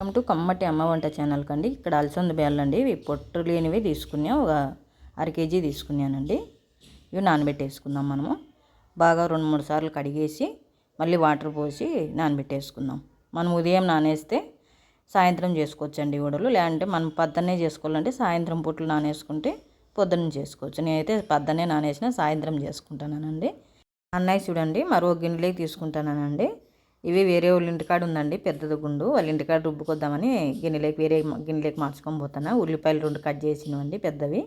Welcome to కమ్మటి అమ్మ వంట ఛానల్ కండి. ఇక్కడ అలసంద బేళ్ళండి. ఇవి పొట్టు లేనివి తీసుకున్నాం ఒక అర కేజీ తీసుకున్నానండి. ఇవి నానబెట్టేసుకుందాం మనము. బాగా రెండు మూడు సార్లు కడిగేసి మళ్ళీ వాటర్ పోసి నానబెట్టేసుకుందాం. మనం ఉదయం నానేస్తే సాయంత్రం చేసుకోవచ్చండి వడలు లేదంటే మనం పద్దనే చేసుకోవాలంటే సాయంత్రం పూటలు నానేసుకుంటే పొద్దున్న చేసుకోవచ్చు. నేనైతే పద్దనే నానేసిన సాయంత్రం చేసుకుంటానండి. అన్నయ్య చూడండి మరో గిన్నెలోకి తీసుకుంటానండి. ఇవి వేరే వాళ్ళ ఇంటికాడ ఉందండి పెద్దది గుండు. వాళ్ళ ఇంటికాడ రుబ్బుకొద్దామని గిన్నెలోకి వేరే గిన్నెలోకి మార్చుకొని పోతాను ఉల్లిపాయలు రెండు కట్ చేసినవండి పెద్దవి.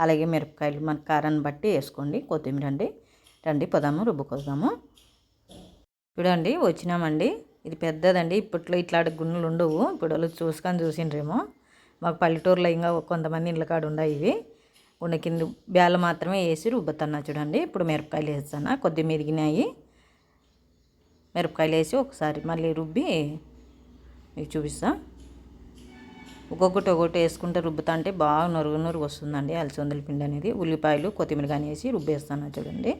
అలాగే మిరపకాయలు మన కారాన్ని బట్టి వేసుకోండి. కొత్తిమీర అండి. రండి పొదాము రుబ్బుకొద్దాము. చూడండి వచ్చినామండి. ఇది పెద్దదండి. ఇప్పట్లో ఇట్లాంటి గుండెలు ఉండవు. ఇప్పుడు వాళ్ళు చూసుకొని చూసిండ్రేమో. మాకు పల్లెటూరులో ఇంకా కొంతమంది ఇళ్ళ కాడ ఉన్నాయి ఇవి. ఉన్న కింద బ్యాలు మాత్రమే వేసి రుబ్బుతున్నా చూడండి. ఇప్పుడు మిరపకాయలు వేస్తాను కొద్దిగా మెరిగినాయి మిరపకాయలు వేసి ఒకసారి మళ్ళీ రుబ్బి మీకు చూపిస్తా. ఒక్కొక్కటి ఒక్కొక్కటి వేసుకుంటే రుబ్బుతా అంటే బాగా నరుగు నరుగు వస్తుందండి అలసందల పిండి అనేది. ఉల్లిపాయలు కొత్తిమీర కానీ వేసి రుబ్బేస్తాను చూడండి.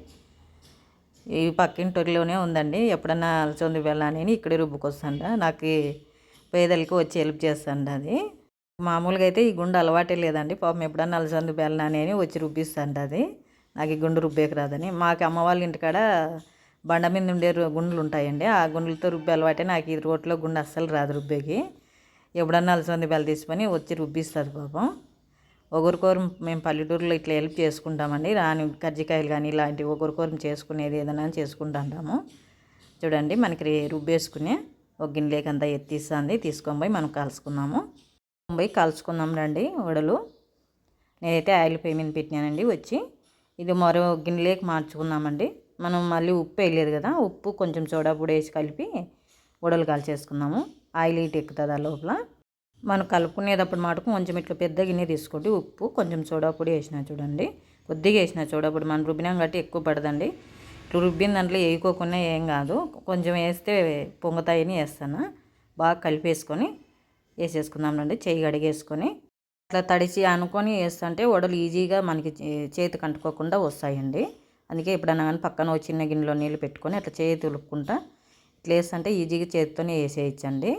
ఈ పక్కింటిలోనే ఉందండి. ఎప్పుడన్నా అలసంద వెళ్ళాలని ఇక్కడే రుబ్బుకొస్తాండ నాకు పేదలకి వచ్చి హెల్ప్ చేస్తాండ అది. మామూలుగా అయితే ఈ గుండె అలవాటే లేదండి. పాపం ఎప్పుడన్నా అలసంది వెళ్ళాలని అని వచ్చి రుబ్బిస్తాండ అది. నాకు ఈ గుండు రుబ్బేకి రాదని. మాకు అమ్మ వాళ్ళ ఇంటికాడ బండ మీద ఉండే గుండెలు ఉంటాయండి. ఆ గుండెలతో రుబ్బి అలవాటే నాకు ఈ రోట్లో గుండె అస్సలు రాదు రుబ్బేకి. ఎప్పుడన్నా అలసంది బెల్ల తీసుకొని వచ్చి రుబ్బిస్తుంది పాపం. ఒకరికొరు మేము పల్లెటూరులో ఇట్లా హెల్ప్ చేసుకుంటామండి. రాని కజ్జికాయలు కానీ ఇలాంటివి ఒకరికొరం చేసుకునేది ఏదైనా చేసుకుంటుంటాము. చూడండి మనకి రుబ్బేసుకుని ఒక గిన్నెలేకి అంతా ఎత్తిస్తుంది. తీసుకొని పోయి మనం కలుసుకుందాము పోయి కలుసుకుందాం రండి వడలు. నేనైతే ఆయిల్ పేమెంట్ పెట్టినానండి వచ్చి. ఇది మరో గిన్నెలేకి మార్చుకుందామండి. మనం మళ్ళీ ఉప్పు వేయలేదు కదా ఉప్పు కొంచెం సోడా పొడి వేసి కలిపి వడలు కాల్చేసుకుందాము. ఆయిల్ ఇటు ఎక్కుతుంది ఆ లోపల? మనం కలుపుకునేటప్పుడు మటుకు కొంచెం ఇట్లా పెద్ద గిన్నె తీసుకోండి. ఉప్పు కొంచెం సోడా పొడి వేసిన చూడండి. కొద్దిగా వేసిన సోడా పొడి మనం రుబ్బినాం కాబట్టి ఎక్కువ పడదండి. ఇట్లా రుబ్బిన దాంట్లో వేయకోకుండా ఏం కాదు. కొంచెం వేస్తే పొంగుతాయని వేస్తాను. బాగా కలిపేసుకొని వేసేసుకుందామండి చేయి కడిగేసుకొని అట్లా తడిచి అనుకొని వేస్తుంటే వడలు ఈజీగా మనకి చేతికి అంటుకోకుండా వస్తాయండి. అందుకే ఎప్పుడన్నా కానీ పక్కన చిన్న గిన్నెలో నీళ్ళు పెట్టుకొని అట్లా చేతి తులుపుకుంటా ఇట్లా వేస్తుంటే ఈజీగా చేతితోనే వేసేయచ్చండి.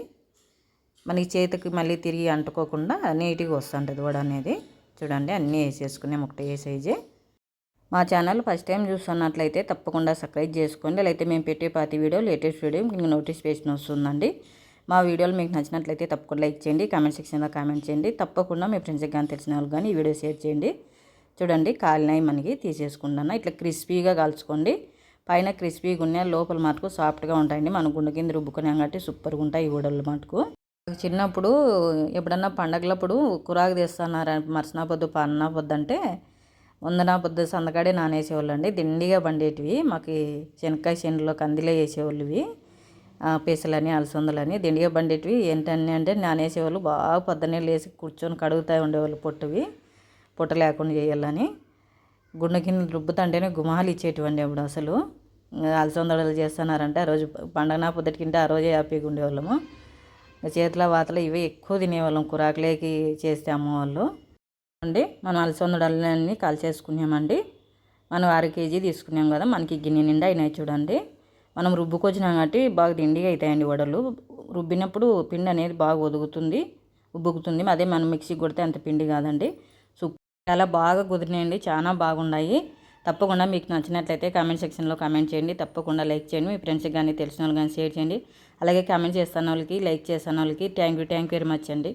మనకి చేతికి మళ్ళీ తిరిగి అంటుకోకుండా నీట్గా వస్తుంటుంది వడ అనేది. చూడండి అన్నీ వేసేసుకున్నాం ఒకటి సైజే. మా ఛానల్ ఫస్ట్ టైం చూస్తున్నట్లయితే తప్పకుండా సబ్స్క్రైబ్ చేసుకోండి. లేకపోతే మేము పెట్టే ప్రతి వీడియో లేటెస్ట్ వీడియో మీకు నోటిఫికేషన్ వస్తుందండి. మా వీడియోలు మీకు నచ్చినట్లయితే తప్పకుండా లైక్ చేయండి. కామెంట్ సెక్షన్లో కామెంట్ చేయండి. తప్పకుండా మీ ఫ్రెండ్స్కి కానీ తెలిసిన వాళ్ళు కానీ ఈ వీడియో షేర్ చేయండి. చూడండి కాలినాయి మనకి తీసేసుకుంటాను ఇట్లా క్రిస్పీగా కాల్చుకోండి. పైన క్రిస్పీగా ఉన్నాయి లోపల మటుకు సాఫ్ట్గా ఉంటాయండి. మన గుండె కింద రుబ్బుకున్నాం కాబట్టి సూపర్గా ఉంటాయి ఈ ఊడలు మటుకు. చిన్నప్పుడు ఎప్పుడన్నా పండగలప్పుడు కురాకు తీస్తున్నారు? మర్సనా పొద్దు పన్నా పొద్దు అంటే వందన పొద్దు సందకాడే నానేసేవాళ్ళు అండి దిండిగా పండేటివి. మాకు శనక్కాయ చేనులో కందిలో వేసేవాళ్ళు ఇవి పీసలని అలసందలని దిండిగా పండేటివి. ఏంటని అంటే నానేసేవాళ్ళు. బాగా పొద్దున్నే లేచి కూర్చొని కడుగుతూ ఉండేవాళ్ళు పొట్టువి. పుట్ట లేకుండా చేయాలని గుండె కింద రుబ్బుతుంటేనే గుమహాలు ఇచ్చేటివండి అప్పుడు అసలు. అలసందడలు చేస్తున్నారంటే ఆ రోజు పండగ పొద్దుటికింటే ఆ రోజే హ్యాపీగా ఉండేవాళ్ళము. చేతుల వాతలు ఇవే ఎక్కువ తినేవాళ్ళం కురాకులేకి చేస్తే అమ్మవాళ్ళు. అండి మనం అలసందడలన్నీ కాల్చేసుకున్నామండి. మనం అర కేజీ తీసుకున్నాం కదా మనకి గిన్నె నిండా అయినాయి చూడండి. మనం రుబ్బుకొచ్చినాం కాబట్టి బాగా తిండిగా అవుతాయండి వడలు. రుబ్బినప్పుడు పిండి అనేది బాగా ఒదుగుతుంది ఉబ్బుకుతుంది. అదే మనం మిక్సీ కొడితే అంత పిండి కాదండి. చాలా బాగా కుదిరినాయండి. చాలా బాగున్నాయి. తప్పకుండా మీకు నచ్చినట్లయితే కామెంట్ సెక్షన్లో కామెంట్ చేయండి. తప్పకుండా లైక్ చేయండి. మీ ఫ్రెండ్స్కి కానీ తెలిసిన వాళ్ళు కానీ షేర్ చేయండి. అలాగే కామెంట్ చేస్తున్న వాళ్ళకి లైక్ చేస్తున్న వాళ్ళకి thank you. Thank you very much అండి.